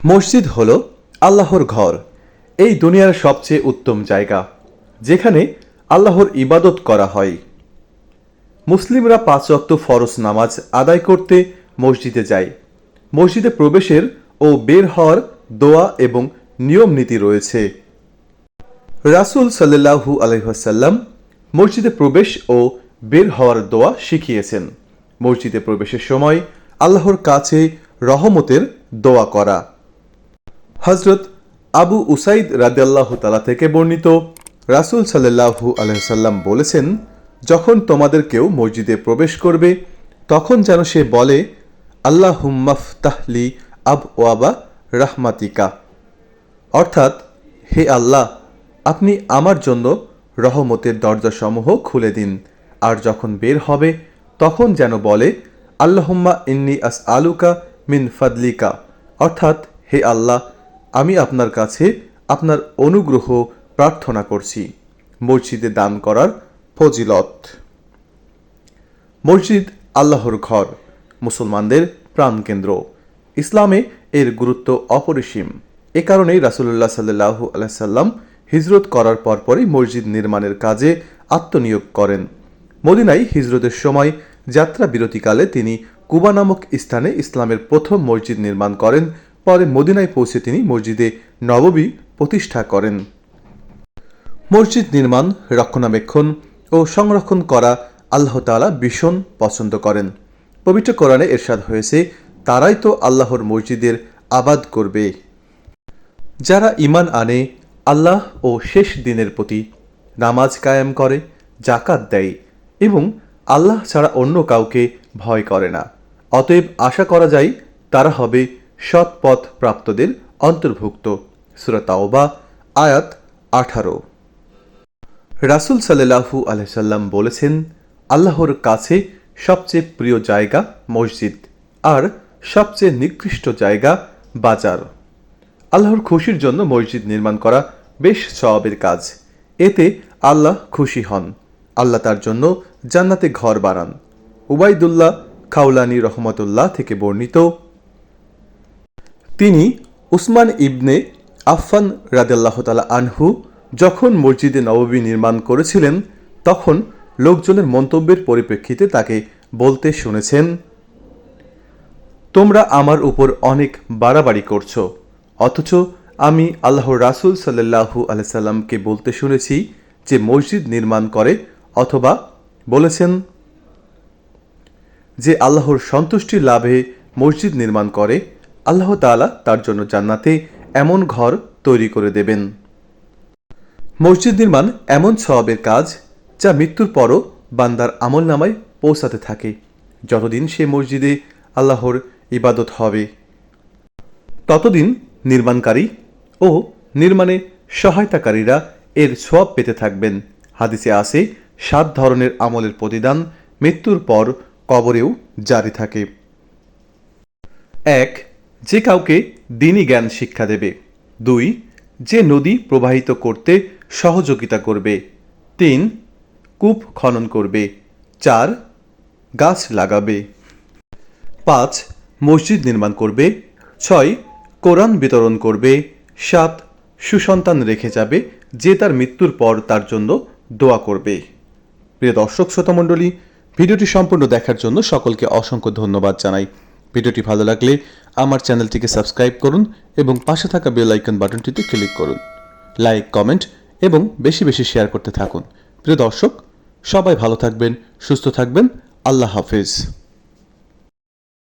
মসজিদ হল আল্লাহর ঘর। এই দুনিয়ার সবচেয়ে উত্তম জায়গা, যেখানে আল্লাহর ইবাদত করা হয়। মুসলিমরা পাঁচ ওয়াক্ত ফরজ নামাজ আদায় করতে মসজিদে যায়। মসজিদে প্রবেশের ও বের হওয়ার দোয়া এবং নিয়ম নীতি রয়েছে। রাসূল সাল্লাল্লাহু আলহাসাল্লাম মসজিদে প্রবেশ ও বের হওয়ার দোয়া শিখিয়েছেন। মসজিদে প্রবেশের সময় আল্লাহর কাছে রহমতের দোয়া করা। হজরত আবু উসাইদ রাদিয়াল্লাহু তালা থেকে বর্ণিত, রাসূল সাল্লাল্লাহু আলহাম বলেছেন, যখন তোমাদের কেউ মসজিদে প্রবেশ করবে, তখন যেন সে বলে আল্লাহ হুম্মাফতাহলি আব ওয়াবা রাহমাতিকা। অর্থাৎ, হে আল্লাহ, আপনি আমার জন্য রহমতের দরজাসমূহ খুলে দিন। আর যখন বের হবে, তখন যেন বলে, আল্লাহুম্মা ইন্নি আস আলুকা মিন ফাদলিকা। অর্থাৎ, হে আল্লাহ আমি আপনার কাছে আপনার অনুগ্রহ প্রার্থনা করছি। মসজিদে দান করার ফজিলত। মসজিদ আল্লাহর ঘর, মুসলমানদের প্রাণকেন্দ্র। ইসলামে এর গুরুত্ব অপরিসীম। এ কারণেই রাসুল্লাহ সাল্লাহু আলাইসাল্লাম হিজরত করার পরপরই মসজিদ নির্মাণের কাজে আত্মনিয়োগ করেন। মদিনায় হিজরতের সময় যাত্রা বিরতিকালে তিনি কুবা নামক স্থানে ইসলামের প্রথম মসজিদ নির্মাণ করেন পরে মদিনায় পৌঁছে তিনি মসজিদে নববী প্রতিষ্ঠা করেন। মসজিদ নির্মাণ, রক্ষণাবেক্ষণ ও সংরক্ষণ করা আল্লাহ তাআলা ভীষণ পছন্দ করেন। পবিত্র কোরআনে এরশাদ হয়েছে, তারাই তো আল্লাহর মসজিদের আবাদ করবে। যারা ইমান আনে, আল্লাহ ও শেষ দিনের প্রতি নামাজ কায়েম করে জাকাত দেয় এবং আল্লাহ ছাড়া অন্য কাউকে ভয় করে না। অতএব আশা করা যায়, তারা হবে সৎ পথ প্রাপ্তদের অন্তর্ভুক্ত সুরাতাওবা আয়াত আঠারো। রাসুল সাল্লাহু আলহাম বলেছেন, আল্লাহর কাছে সবচেয়ে প্রিয় জায়গা মসজিদ আর সবচেয়ে নিকৃষ্ট জায়গা বাজার। আল্লাহর খুশির জন্য মসজিদ নির্মাণ করা বেশ সওয়াবের কাজ। এতে আল্লাহ খুশি হন। আল্লাহ তার জন্য জান্নাতে ঘর বানান। উবাইদুল্লাহ খাউলানি রহমতুল্লাহ থেকে বর্ণিত তিনি উসমান ইবনে আফফান রাদেল্লাহ তালা আনহু যখন মসজিদে নববী নির্মাণ করেছিলেন, তখন লোকজনের মন্তব্যের পরিপ্রেক্ষিতে তাকে বলতে শুনেছেন, তোমরা আমার উপর অনেক বাড়াবাড়ি করছ, অথচ আমি আল্লাহ রাসুল সাল্লাহু আলাইসাল্লামকে বলতে শুনেছি যে মসজিদ নির্মাণ করে অথবা বলেছেন যে আল্লাহর সন্তুষ্টি লাভে মসজিদ নির্মাণ করে আল্লাহ তাআলা তার জন্য জান্নাতে এমন ঘর তৈরি করে দেবেন। মসজিদ নির্মাণ এমন সওয়াবের কাজ যা মৃত্যুর পরও বান্দার আমল নামায় পৌঁছাতে থাকে, যতদিন সে মসজিদে আল্লাহর ইবাদত হবে। ততদিন নির্মাণকারী ও নির্মাণে সহায়তাকারীরা এর সোয়াব পেতে থাকবেন। হাদিসে আসে সাত ধরনের আমলের প্রতিদান মৃত্যুর পর কবরেও জারি থাকে। এক যে কাউকে দিনই জ্ঞান শিক্ষা দেবে। দুই, যে নদী প্রবাহিত করতে সহযোগিতা করবে। তিন, কূপ খনন করবে। চার, গাছ লাগাবে। পাঁচ, মসজিদ নির্মাণ করবে। ছয়, কোরআন বিতরণ করবে। সাত, সুসন্তান রেখে যাবে যে তার মৃত্যুর পর তার জন্য দোয়া করবে। প্রিয় দর্শক, শ্রোতামণ্ডলী, ভিডিওটি সম্পূর্ণ দেখার জন্য সকলকে অসংখ্য ধন্যবাদ জানাই। ভিডিওটি ভালো লাগলে আমার চ্যানেলটিকে সাবস্ক্রাইব করুন এবং পাশে থাকা বেল আইকন বাটনটিতে ক্লিক করুন। লাইক, কমেন্ট এবং বেশি বেশি শেয়ার করতে থাকুন। প্রিয় দর্শক, সবাই ভালো থাকবেন, সুস্থ থাকবেন। আল্লাহ হাফিজ।